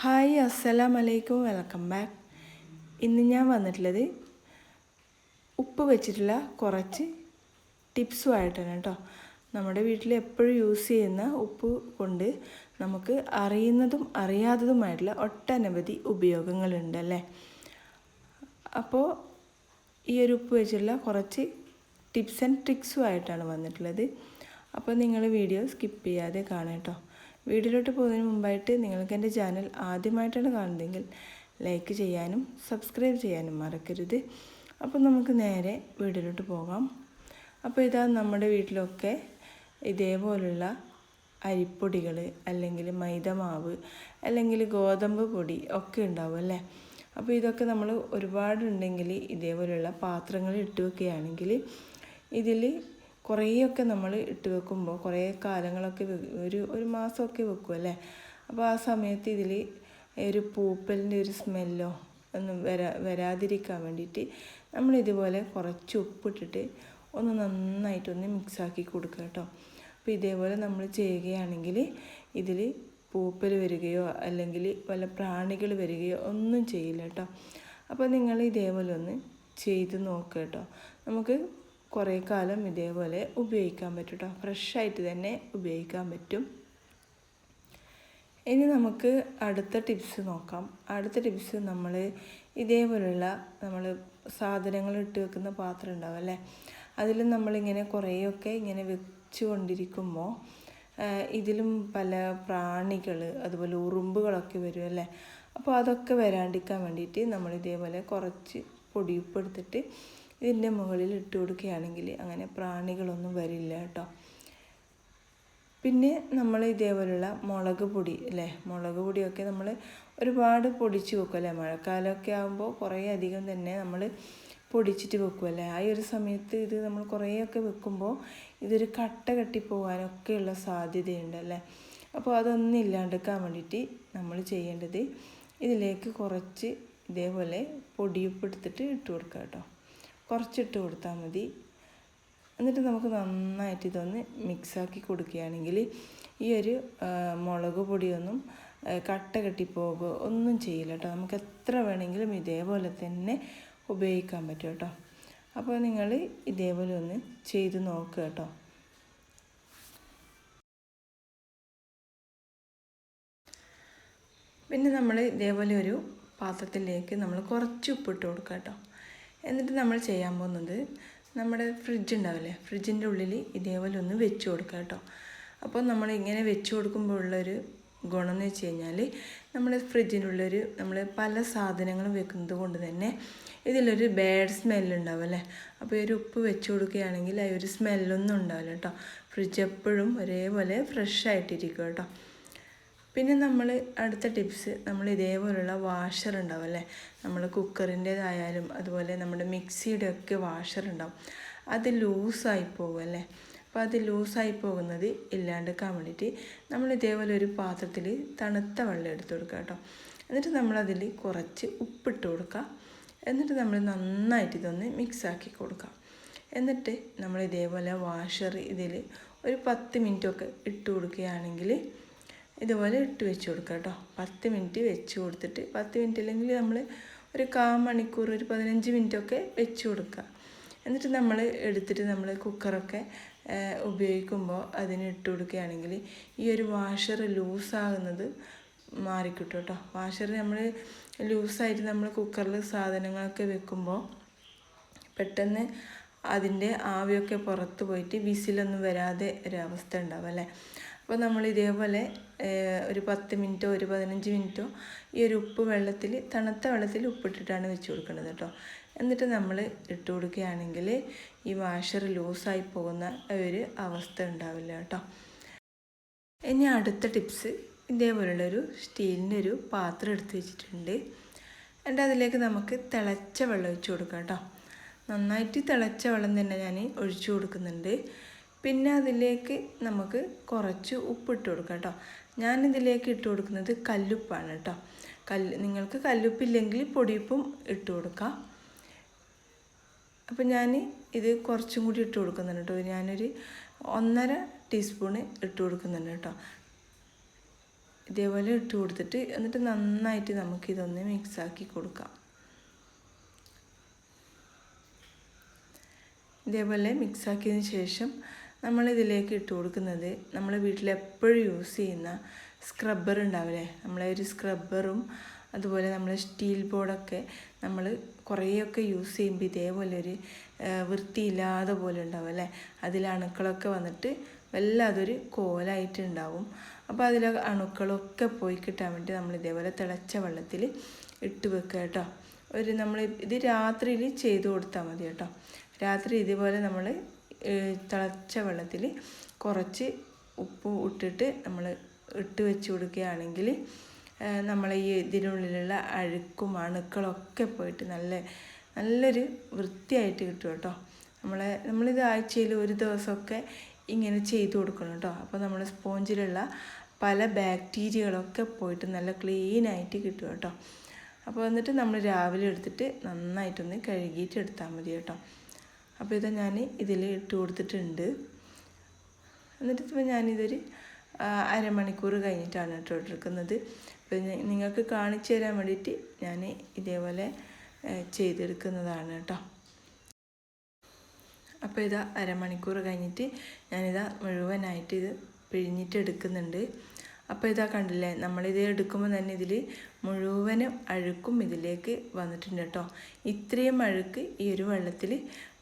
Hi അസ്സലാം അലൈക്കും welcome back. ഇന്ന് ഞാൻ വന്നിട്ടുള്ളത് ഉപ്പ് വെച്ചിട്ടുള്ള കുറച്ച് ടിപ്സുമായിട്ടാണ് കേട്ടോ. നമ്മുടെ വീട്ടിൽ എപ്പോഴും യൂസ് ചെയ്യുന്ന ഉപ്പ് കൊണ്ട് നമുക്ക് അറിയുന്നതും അറിയാത്തതുമായിട്ടുള്ള ഒട്ടനവധി ഉപയോഗങ്ങളുണ്ട് അല്ലേ? അപ്പോൾ ഈ ഒരു ഉപ്പ് വെച്ചിട്ടുള്ള കുറച്ച് ടിപ്സ് ആൻഡ് ട്രിക്സുമായിട്ടാണ് വന്നിട്ടുള്ളത്. അപ്പോൾ നിങ്ങൾ വീഡിയോ സ്കിപ്പ് ചെയ്യാതെ കാണാം കേട്ടോ. വീഡിയോയിലോട്ട് പോകുന്നതിന് മുമ്പായിട്ട് നിങ്ങൾക്ക് എന്റെ ചാനൽ ആദ്യമായിട്ടാണ് കാണുന്നതെങ്കിൽ ലൈക്ക് ചെയ്യാനും സബ്സ്ക്രൈബ് ചെയ്യാനും മറക്കരുത്. അപ്പോൾ നമുക്ക് നേരെ വീഡിയോയിലോട്ട് പോകാം. അപ്പോൾ ഇതാ നമ്മുടെ വീട്ടിലൊക്കെ ഇതേപോലുള്ള അരിപ്പൊടികൾ അല്ലെങ്കിൽ മൈദമാവ് അല്ലെങ്കിൽ ഗോതമ്പ് പൊടി ഒക്കെ ഉണ്ടാവും അല്ലേ? അപ്പോൾ ഇതൊക്കെ നമ്മൾ ഒരുപാടുണ്ടെങ്കിൽ ഇതേപോലെയുള്ള പാത്രങ്ങൾ ഇട്ട് വെക്കുകയാണെങ്കിൽ ഇതിൽ കുറേയൊക്കെ നമ്മൾ ഇട്ട് വെക്കുമ്പോൾ കുറേ കാലങ്ങളൊക്കെ ഒരു ഒരു മാസമൊക്കെ വെക്കും അല്ലേ? അപ്പോൾ ആ സമയത്ത് ഇതിൽ ഒരു പൂപ്പലിന്റെ ഒരു സ്മെല്ലോ ഒന്നും വരാ വരാതിരിക്കാൻ വേണ്ടിയിട്ട് നമ്മൾ ഇതുപോലെ കുറച്ച് ഉപ്പിട്ടിട്ട് ഒന്ന് നന്നായിട്ടൊന്ന് മിക്സാക്കി കൊടുക്കുക കേട്ടോ. അപ്പോൾ ഇതേപോലെ നമ്മൾ ചെയ്യുകയാണെങ്കിൽ ഇതിൽ പൂപ്പൽ വരികയോ അല്ലെങ്കിൽ വല്ല പ്രാണികൾ വരികയോ ഒന്നും ചെയ്യില്ല കേട്ടോ. അപ്പോൾ നിങ്ങൾ ഇതേപോലെ ഒന്ന് ചെയ്ത് നോക്കുക കേട്ടോ. നമുക്ക് കുറേ കാലം ഇതേപോലെ ഉപയോഗിക്കാൻ പറ്റും കേട്ടോ ഫ്രഷായിട്ട് തന്നെ ഉപയോഗിക്കാൻ പറ്റും. ഇനി നമുക്ക് അടുത്ത ടിപ്സ് നോക്കാം. അടുത്ത ടിപ്സ് നമ്മൾ ഇതേപോലുള്ള നമ്മൾ സാധനങ്ങൾ ഇട്ട് വെക്കുന്ന പാത്രം ഉണ്ടാവും അല്ലേ? അതിൽ നമ്മളിങ്ങനെ കുറേയൊക്കെ ഇങ്ങനെ വെച്ച് കൊണ്ടിരിക്കുമ്പോൾ ഇതിലും പല പ്രാണികൾ അതുപോലെ ഉറുമ്പുകളൊക്കെ വരും അല്ലേ? അപ്പോൾ അതൊക്കെ വരാണ്ടിരിക്കാൻ വേണ്ടിയിട്ട് നമ്മൾ ഇതേപോലെ കുറച്ച് പൊടിയുപ്പ് എടുത്തിട്ട് ഇതിന്റെ മുകളിൽ ഇട്ട് കൊടുക്കുകയാണെങ്കിൽ അങ്ങനെ പ്രാണികളൊന്നും വരില്ല കേട്ടോ. പിന്നെ നമ്മൾ ഇതേപോലുള്ള മുളക് പൊടി അല്ലേ? മുളക് പൊടിയൊക്കെ നമ്മൾ ഒരുപാട് പൊടിച്ച് വെക്കും അല്ലേ? മഴക്കാലമൊക്കെ ആകുമ്പോൾ കുറേ അധികം തന്നെ നമ്മൾ പൊടിച്ചിട്ട് വെക്കും അല്ലേ? ആ ഒരു സമയത്ത് ഇത് നമ്മൾ കുറേയൊക്കെ വെക്കുമ്പോൾ ഇതൊരു കട്ട കെട്ടിപ്പോകാനൊക്കെയുള്ള സാധ്യതയുണ്ട് അല്ലേ? അപ്പോൾ അതൊന്നും ഇല്ലാണ്ടെക്കാൻ വേണ്ടിയിട്ട് നമ്മൾ ചെയ്യേണ്ടത് ഇതിലേക്ക് കുറച്ച് ഇതേപോലെ പൊടിയപ്പെടുത്തിട്ട് ഇട്ട് കൊടുക്കുക കേട്ടോ. കുറച്ചിട്ട് കൊടുത്താൽ മതി. എന്നിട്ട് നമുക്ക് നന്നായിട്ട് ഇതൊന്ന് മിക്സാക്കി കൊടുക്കുകയാണെങ്കിൽ ഈ ഒരു മുളക് പൊടിയൊന്നും കട്ട കെട്ടിപ്പോകുക ഒന്നും ചെയ്യില്ല കേട്ടോ. നമുക്ക് എത്ര വേണമെങ്കിലും ഇതേപോലെ തന്നെ ഉപയോഗിക്കാൻ പറ്റും കേട്ടോ. അപ്പോൾ നിങ്ങൾ ഇതേപോലെ ഒന്ന് ചെയ്ത് നോക്കുക കേട്ടോ. പിന്നെ നമ്മൾ ഇതേപോലെ ഒരു പാത്രത്തിലേക്ക് നമ്മൾ കുറച്ച് ഉപ്പിട്ട് കൊടുക്കുക കേട്ടോ. എന്നിട്ട് നമ്മൾ ചെയ്യാൻ പോകുന്നത് നമ്മുടെ ഫ്രിഡ്ജ് ഉണ്ടാവില്ലേ? ഫ്രിഡ്ജിന്റെ ഉള്ളിൽ ഇതേപോലെ ഒന്ന് വെച്ച് കൊടുക്കുക കേട്ടോ. അപ്പോൾ നമ്മൾ ഇങ്ങനെ വെച്ച് കൊടുക്കുമ്പോൾ ഉള്ളൊരു ഗുണം എന്ന് വെച്ച് കഴിഞ്ഞാൽ നമ്മൾ ഫ്രിഡ്ജിനുള്ളൊരു നമ്മൾ പല സാധനങ്ങളും വെക്കുന്നത് കൊണ്ട് തന്നെ ഇതിലൊരു ബാഡ് സ്മെല്ലുണ്ടാവും അല്ലേ? അപ്പോൾ ഈ ഒരു ഉപ്പ് വെച്ച് കൊടുക്കുകയാണെങ്കിൽ ഒരു സ്മെല്ലൊന്നും ഉണ്ടാവില്ല കേട്ടോ. ഫ്രിഡ്ജ് എപ്പോഴും ഒരേപോലെ ഫ്രഷ് ആയിട്ടിരിക്കും കേട്ടോ. പിന്നെ നമ്മൾ അടുത്ത ടിപ്സ് നമ്മൾ ഇതേപോലുള്ള വാഷർ ഉണ്ടാവും അല്ലേ? നമ്മൾ കുക്കറിന്റേതായാലും അതുപോലെ നമ്മുടെ മിക്സിയുടെ ഒക്കെ വാഷർ ഉണ്ടാവും. അത് ലൂസായി പോകും അല്ലേ? അപ്പോൾ അത് ലൂസായി പോകുന്നത് ഇല്ലാണ്ടിരിക്കാൻ വേണ്ടിയിട്ട് നമ്മൾ ഇതേപോലെ ഒരു പാത്രത്തിൽ തണുത്ത വെള്ളം എടുത്തു കൊടുക്കുക കേട്ടോ. എന്നിട്ട് നമ്മളതിൽ കുറച്ച് ഉപ്പിട്ട് കൊടുക്കുക. എന്നിട്ട് നമ്മൾ നന്നായിട്ട് ഇതൊന്ന് മിക്സാക്കി കൊടുക്കുക. എന്നിട്ട് നമ്മൾ ഇതേപോലെ വാഷർ ഇതിൽ ഒരു പത്ത് മിനിറ്റൊക്കെ ഇട്ട് കൊടുക്കുകയാണെങ്കിൽ ഇതുപോലെ ഇട്ട് വെച്ച് കൊടുക്കുക കേട്ടോ. പത്ത് മിനിറ്റ് വെച്ച് കൊടുത്തിട്ട് പത്ത് മിനിറ്റ് അല്ലെങ്കിൽ നമ്മൾ ഒരു കാ മണിക്കൂർ ഒരു പതിനഞ്ച് മിനിറ്റൊക്കെ വെച്ച് കൊടുക്കുക. എന്നിട്ട് നമ്മൾ എടുത്തിട്ട് നമ്മൾ കുക്കറൊക്കെ ഉപയോഗിക്കുമ്പോൾ അതിന് ഇട്ട് കൊടുക്കുകയാണെങ്കിൽ ഈ ഒരു വാഷർ ലൂസാകുന്നത് മാറിക്കിട്ടും കേട്ടോ. വാഷർ നമ്മൾ ലൂസായിട്ട് നമ്മൾ കുക്കറിൽ സാധനങ്ങളൊക്കെ വെക്കുമ്പോൾ പെട്ടെന്ന് അതിന്റെ ആവിയൊക്കെ പുറത്ത് പോയിട്ട് വിസിലൊന്നും വരാതെ ഒരവസ്ഥ ഉണ്ടാവും അല്ലേ? അപ്പോൾ നമ്മൾ ഇതേപോലെ ഒരു പത്ത് മിനിറ്റോ ഒരു പതിനഞ്ച് മിനിറ്റോ ഈ ഒരു ഉപ്പ് വെള്ളത്തിൽ തണുത്ത വെള്ളത്തിൽ ഉപ്പിട്ടിട്ടാണ് വെച്ച് കൊടുക്കുന്നത് കേട്ടോ. എന്നിട്ട് നമ്മൾ ഇട്ട് കൊടുക്കുകയാണെങ്കിൽ ഈ വാഷർ ലൂസായി പോകുന്ന ഒരു അവസ്ഥ ഉണ്ടാവില്ല കേട്ടോ. ഇനി അടുത്ത ടിപ്സ് ഇതേപോലുള്ളൊരു സ്റ്റീലിന്റെ ഒരു പാത്രം എടുത്ത് വെച്ചിട്ടുണ്ട്. എന്നിട്ട് അതിലേക്ക് നമുക്ക് തിളച്ച വെള്ളം ഒഴിച്ച് കൊടുക്കാം കേട്ടോ. നന്നായിട്ട് തിളച്ച വെള്ളം തന്നെ ഞാൻ ഒഴിച്ചു കൊടുക്കുന്നുണ്ട്. പിന്നെ അതിലേക്ക് നമുക്ക് കുറച്ച് ഉപ്പിട്ട് കൊടുക്കാം കേട്ടോ. ഞാനിതിലേക്ക് ഇട്ട് കൊടുക്കുന്നത് കല്ലുപ്പാണ് കേട്ടോ. കല്ല് നിങ്ങൾക്ക് കല്ലുപ്പില്ലെങ്കിൽ പൊടിയുപ്പും ഇട്ട് കൊടുക്കാം. അപ്പോൾ ഞാൻ ഇത് കുറച്ചും കൂടി ഇട്ട് കൊടുക്കുന്നുണ്ട് കേട്ടോ. ഞാനൊരു ഒന്നര ടീസ്പൂണ് ഇട്ട് കൊടുക്കുന്നുണ്ട് കേട്ടോ. ഇതേപോലെ ഇട്ട് കൊടുത്തിട്ട് എന്നിട്ട് നന്നായിട്ട് നമുക്കിതൊന്ന് മിക്സാക്കി കൊടുക്കാം. ഇതേപോലെ മിക്സാക്കിയതിന് ശേഷം നമ്മൾ ഇതിലേക്ക് ഇട്ട് കൊടുക്കുന്നത് നമ്മൾ വീട്ടിലെപ്പോഴും യൂസ് ചെയ്യുന്ന സ്ക്രബ്ബർ ഉണ്ടാവില്ലേ? നമ്മളെ ഒരു സ്ക്രബ്ബറും അതുപോലെ നമ്മൾ സ്റ്റീൽ ബോർഡൊക്കെ നമ്മൾ കുറേയൊക്കെ യൂസ് ചെയ്യുമ്പോൾ ഇതേപോലെ ഒരു വൃത്തിയില്ലാതെ പോലെ ഉണ്ടാവും അല്ലേ? അതിൽ അണുക്കളൊക്കെ വന്നിട്ട് വല്ലാതൊരു കോലായിട്ടുണ്ടാവും അപ്പോൾ അതിലെ അണുക്കളൊക്കെ പോയി കിട്ടാൻ വേണ്ടി നമ്മൾ ഇതേപോലെ തിളച്ച വെള്ളത്തിൽ ഇട്ട് വെക്കുക കേട്ടോ. ഒരു നമ്മൾ ഇത് രാത്രിയിൽ ചെയ്ത് കൊടുത്താൽ മതി കേട്ടോ. രാത്രി ഇതുപോലെ നമ്മൾ തിളച്ച വെള്ളത്തിൽ കുറച്ച് ഉപ്പ് ഇട്ടിട്ട് നമ്മൾ ഇട്ട് വെച്ച് കൊടുക്കുകയാണെങ്കിൽ നമ്മൾ ഈ ഇതിനുള്ളിലുള്ള അഴുക്കും അണുക്കളൊക്കെ പോയിട്ട് നല്ല നല്ലൊരു വൃത്തിയായിട്ട് കിട്ടും കേട്ടോ. നമ്മളെ നമ്മളിത് ആഴ്ചയിൽ ഒരു ദിവസമൊക്കെ ഇങ്ങനെ ചെയ്ത് കൊടുക്കണം കേട്ടോ. അപ്പോൾ നമ്മൾ സ്പോഞ്ചിലുള്ള പല ബാക്ടീരിയകളൊക്കെ പോയിട്ട് നല്ല ക്ലീനായിട്ട് കിട്ടും കേട്ടോ. അപ്പോൾ എന്നിട്ട് നമ്മൾ രാവിലെ എടുത്തിട്ട് നന്നായിട്ടൊന്ന് കഴുകിയിട്ട് എടുത്താൽ മതി കേട്ടോ. അപ്പോൾ ഇത് ഞാൻ ഇതിൽ ഇട്ട് കൊടുത്തിട്ടുണ്ട്. എന്നിട്ട് ഇപ്പോൾ ഞാനിതൊരു അരമണിക്കൂർ കഴിഞ്ഞിട്ടാണ് കേട്ടോ അപ്പോൾ നിങ്ങൾക്ക് കാണിച്ചു തരാൻ വേണ്ടിയിട്ട് ഞാൻ ഇതേപോലെ ചെയ്തെടുക്കുന്നതാണ് കേട്ടോ. അപ്പോൾ ഇതാ അരമണിക്കൂർ കഴിഞ്ഞിട്ട് ഞാനിതാ മുഴുവനായിട്ട് ഇത് പിഴിഞ്ഞിട്ട് എടുക്കുന്നുണ്ട്. അപ്പോൾ ഇതാ കണ്ടില്ലേ നമ്മളിത് എടുക്കുമ്പോൾ തന്നെ ഇതിൽ മുഴുവനും അഴുക്കും ഇതിലേക്ക് വന്നിട്ടുണ്ട് കേട്ടോ. ഇത്രയും അഴുക്ക് ഈ ഒരു വെള്ളത്തിൽ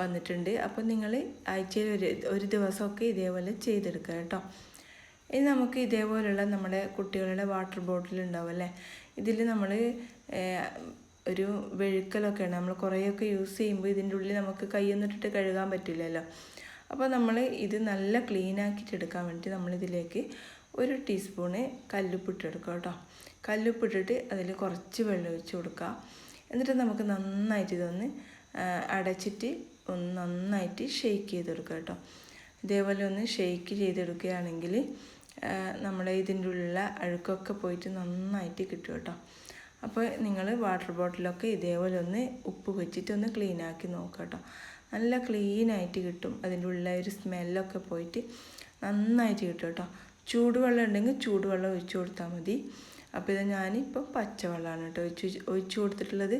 വന്നിട്ടുണ്ട്. അപ്പോൾ നിങ്ങൾ ആഴ്ചയിൽ ഒരു ഒരു ദിവസമൊക്കെ ഇതേപോലെ ചെയ്തെടുക്കുക കേട്ടോ. ഇനി നമുക്ക് ഇതേപോലെയുള്ള നമ്മുടെ കുട്ടികളുടെ വാട്ടർ ബോട്ടിൽ ഉണ്ടാവും അല്ലേ? ഇതിൽ നമ്മൾ ഒരു വെഴുക്കലൊക്കെയാണ്. നമ്മൾ കുറേയൊക്കെ യൂസ് ചെയ്യുമ്പോൾ ഇതിന്റെ ഉള്ളിൽ നമുക്ക് കൈയൊന്നിട്ടിട്ട് കഴുകാൻ പറ്റില്ലല്ലോ. അപ്പോൾ നമ്മൾ ഇത് നല്ല ക്ലീൻ ആക്കിയിട്ട് എടുക്കാൻ വേണ്ടി നമ്മളിതിലേക്ക് ഒരു ടീസ്പൂണ് കല്ലുപ്പിട്ടെടുക്കുക കേട്ടോ. കല്ലുപ്പിട്ടിട്ട് അതിൽ കുറച്ച് വെള്ളം ഒഴിച്ച് കൊടുക്കുക. എന്നിട്ട് നമുക്ക് നന്നായിട്ട് ഇതൊന്ന് അടച്ചിട്ട് ഒന്ന് നന്നായിട്ട് ഷെയ്ക്ക് ചെയ്തെടുക്കുക കേട്ടോ. ഇതേപോലെ ഒന്ന് ഷെയ്ക്ക് ചെയ്തെടുക്കുകയാണെങ്കിൽ നമ്മുടെ ഇതിന്റെ ഉള്ളിലുള്ള അഴുക്കൊക്കെ പോയിട്ട് നന്നായിട്ട് കിട്ടും കേട്ടോ. അപ്പോൾ നിങ്ങൾ വാട്ടർ ബോട്ടിലൊക്കെ ഇതേപോലെ ഒന്ന് ഉപ്പ് വെച്ചിട്ട് ഒന്ന് ക്ലീൻ ആക്കി നോക്കുക കേട്ടോ. നല്ല ക്ലീൻ ആയിട്ട് കിട്ടും. അതിന്റെ ഉള്ള ഒരു സ്മെല്ലൊക്കെ പോയിട്ട് നന്നായിട്ട് കിട്ടും കേട്ടോ. ചൂടുവെള്ളം ഉണ്ടെങ്കിൽ ചൂടുവെള്ളം ഒഴിച്ചു കൊടുത്താൽ മതി. അപ്പോൾ ഇത് ഞാനിപ്പോൾ പച്ചവെള്ളമാണ് കേട്ടോ ഒഴിച്ച് ഒഴിച്ചു കൊടുത്തിട്ടുള്ളത്.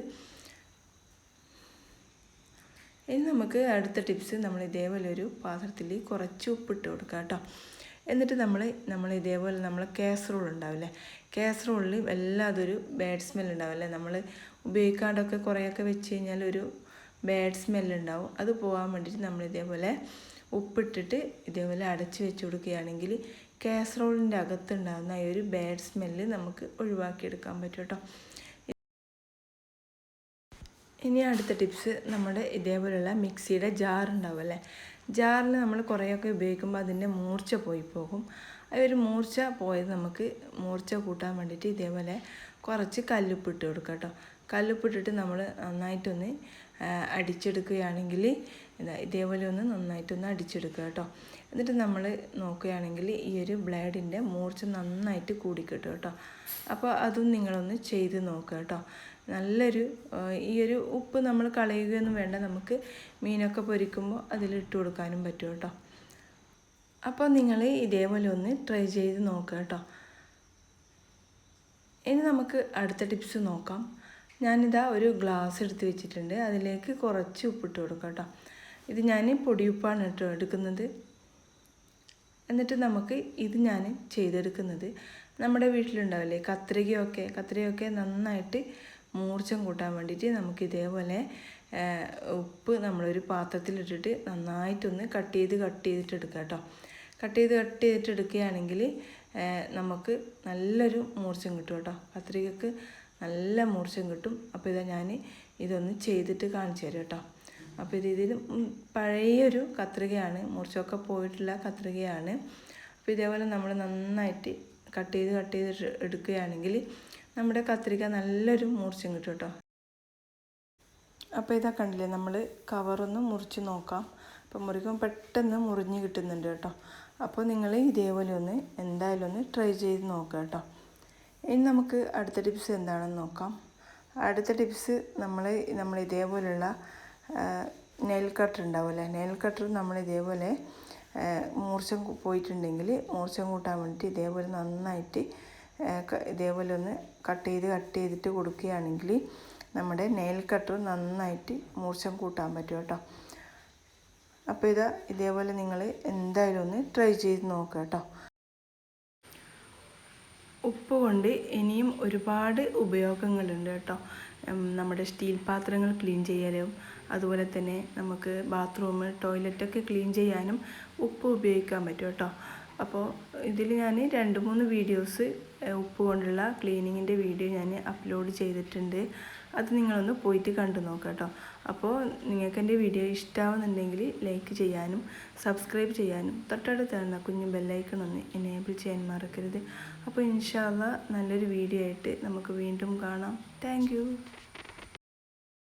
ഇനി നമുക്ക് അടുത്ത ടിപ്സ് നമ്മൾ ഇതേപോലെ ഒരു പാത്രത്തിൽ കുറച്ച് ഉപ്പിട്ട് കൊടുക്കുക കേട്ടോ. എന്നിട്ട് നമ്മൾ നമ്മൾ ഇതേപോലെ നമ്മൾ കാസറോൾ ഉണ്ടാവില്ലേ? കാസറോളിൽ വല്ലാതൊരു ബാഡ് സ്മെൽ ഉണ്ടാവില്ലേ നമ്മൾ ഉപയോഗിക്കാണ്ടൊക്കെ കുറേയൊക്കെ വെച്ച് കഴിഞ്ഞാൽ ഒരു ബാഡ് സ്മെൽ ഉണ്ടാവും. അത് പോകാൻ വേണ്ടിയിട്ട് നമ്മൾ ഇതേപോലെ ഉപ്പിട്ടിട്ട് ഇതേപോലെ അടച്ച് വെച്ച് കൊടുക്കുകയാണെങ്കിൽ കാസറോളിന്റെ അകത്തുണ്ടാകുന്ന ഈ ഒരു ബാഡ് സ്മെല്ല് നമുക്ക് ഒഴിവാക്കിയെടുക്കാൻ പറ്റും കേട്ടോ. ഇനി അടുത്ത ടിപ്സ് നമ്മുടെ ഇതേപോലെയുള്ള മിക്സിയുടെ ജാറുണ്ടാവും അല്ലേ ജാറിൽ നമ്മൾ കുറേയൊക്കെ ഉപയോഗിക്കുമ്പോൾ അതിന്റെ മൂർച്ച പോയി പോകും. ആ ഒരു മൂർച്ച പോയത് നമുക്ക് മൂർച്ച കൂട്ടാൻ വേണ്ടിയിട്ട് ഇതേപോലെ കുറച്ച് കല്ലുപ്പിട്ട് കൊടുക്കുക കേട്ടോ. കല്ലുപ്പിട്ടിട്ട് നമ്മൾ നന്നായിട്ടൊന്ന് അടിച്ചെടുക്കുകയാണെങ്കിൽ ഇതാ ഇതേപോലെ ഒന്ന് നന്നായിട്ടൊന്ന് അടിച്ചെടുക്കുക കേട്ടോ. എന്നിട്ട് നമ്മൾ നോക്കുകയാണെങ്കിൽ ഈ ഒരു ബ്ലേഡിന്റെ മൂർച്ച നന്നായിട്ട് കൂടിക്കിട്ടും കേട്ടോ. അപ്പോൾ അതും നിങ്ങളൊന്ന് ചെയ്ത് നോക്കുക കേട്ടോ. നല്ലൊരു ഈ ഒരു ഉപ്പ് നമ്മൾ കളയുകയൊന്നും വേണ്ട. നമുക്ക് മീനൊക്കെ പൊരിക്കുമ്പോൾ അതിലിട്ട് കൊടുക്കാനും പറ്റും കേട്ടോ. അപ്പോൾ നിങ്ങൾ ഇതേപോലെ ഒന്ന് ട്രൈ ചെയ്ത് നോക്കുക കേട്ടോ. ഇനി നമുക്ക് അടുത്ത ടിപ്സ് നോക്കാം. ഞാനിതാ ഒരു ഗ്ലാസ് എടുത്ത് വെച്ചിട്ടുണ്ട്. അതിലേക്ക് കുറച്ച് ഉപ്പിട്ട് കൊടുക്കാം കേട്ടോ. ഇത് ഞാൻ പൊടിയുപ്പാണ് കേട്ടോ എടുക്കുന്നത്. എന്നിട്ട് നമുക്ക് ഇത് ഞാൻ ചെയ്തെടുക്കുന്നത്. നമ്മുടെ വീട്ടിലുണ്ടാവില്ലേ? കത്രികയൊക്കെ. കത്രികയൊക്കെ നന്നായിട്ട് മൂർച്ചം കൂട്ടാൻ വേണ്ടിയിട്ട് നമുക്ക് ഇതേപോലെ ഉപ്പ് നമ്മളൊരു പാത്രത്തിലിട്ടിട്ട് നന്നായിട്ടൊന്ന് കട്ട് ചെയ്ത് കട്ട് ചെയ്തിട്ട് എടുക്കുക കേട്ടോ. കട്ട് ചെയ്ത് കട്ട് ചെയ്തിട്ട് എടുക്കുകയാണെങ്കിൽ നമുക്ക് നല്ലൊരു മൂർച്ചം കിട്ടും കേട്ടോ. കത്രികക്ക് നല്ല മൂർച്ചം കിട്ടും. അപ്പോൾ ഇതാ ഞാൻ ഇതൊന്ന് ചെയ്തിട്ട് കാണിച്ചു തരാം കേട്ടോ. അപ്പോൾ ഇതിൽ പഴയൊരു കത്രികയാണ് മുറിച്ചൊക്കെ പോയിട്ടുള്ള കത്രികയാണ്. അപ്പോൾ ഇതേപോലെ നമ്മൾ നന്നായിട്ട് കട്ട് ചെയ്ത് കട്ട് ചെയ്ത് എടുക്കുകയാണെങ്കിൽ നമ്മുടെ കത്രിക നല്ലൊരു മൂർച്ചയും കിട്ടും കേട്ടോ. അപ്പോൾ ഇതാ കണ്ടില്ലേ നമ്മൾ കവറൊന്ന് മുറിച്ച് നോക്കാം. അപ്പോൾ മുറിക്കുമ്പോൾ പെട്ടെന്ന് മുറിഞ്ഞ് കിട്ടുന്നുണ്ട് കേട്ടോ. അപ്പോൾ നിങ്ങൾ ഇതേപോലെ ഒന്ന് എന്തായാലും ഒന്ന് ട്രൈ ചെയ്ത് നോക്കുക കേട്ടോ. ഇനി നമുക്ക് അടുത്ത ടിപ്സ് എന്താണെന്ന് നോക്കാം. അടുത്ത ടിപ്സ് നമ്മൾ നമ്മൾ ഇതേപോലെയുള്ള നെയിൽ കട്ടർ ഉണ്ടാവില്ലേ നെയിൽ കട്ടർ നമ്മൾ ഇതേപോലെ മൂർച്ചം പോയിട്ടുണ്ടെങ്കിൽ മൂർച്ചം കൂട്ടാൻ വേണ്ടിയിട്ട് ഇതേപോലെ നന്നായിട്ട് ഇതേപോലെ ഒന്ന് കട്ട് ചെയ്ത് കട്ട് ചെയ്തിട്ട് കൊടുക്കുകയാണെങ്കിൽ നമ്മുടെ നെയിൽ കട്ടർ നന്നായിട്ട് മൂർച്ചം കൂട്ടാൻ പറ്റും കേട്ടോ. അപ്പോൾ ഇതാ ഇതേപോലെ നിങ്ങൾ എന്തായാലും ഒന്ന് ട്രൈ ചെയ്ത് നോക്കുക കേട്ടോ. കൊണ്ട് ഇനിയും ഒരുപാട് ഉപയോഗങ്ങളുണ്ട് കേട്ടോ. നമ്മുടെ സ്റ്റീൽ പാത്രങ്ങൾ ക്ലീൻ ചെയ്യാനും അതുപോലെ തന്നെ നമുക്ക് ബാത്റൂം ടോയ്ലറ്റൊക്കെ ക്ലീൻ ചെയ്യാനും ഉപ്പ് ഉപയോഗിക്കാൻ പറ്റും കേട്ടോ. അപ്പോൾ ഇതിൽ ഞാൻ രണ്ട് മൂന്ന് വീഡിയോസ് ഉപ്പ് കൊണ്ടുള്ള ക്ലീനിങ്ങിന്റെ വീഡിയോ ഞാൻ അപ്ലോഡ് ചെയ്തിട്ടുണ്ട്. അത് നിങ്ങളൊന്ന് പോയിട്ട് കണ്ടു നോക്കാം കേട്ടോ. അപ്പോൾ നിങ്ങൾക്ക് എന്റെ വീഡിയോ ഇഷ്ടമാവുന്നുണ്ടെങ്കിൽ ലൈക്ക് ചെയ്യാനും സബ്സ്ക്രൈബ് ചെയ്യാനും തൊട്ടടുത്ത് തന്ന കുഞ്ഞു ബെല്ലൈക്കൺ ഒന്ന് എനേബിൾ ചെയ്യാൻ മറക്കരുത്. അപ്പോൾ ഇൻഷാല്ല നല്ലൊരു വീഡിയോ ആയിട്ട് നമുക്ക് വീണ്ടും കാണാം. താങ്ക്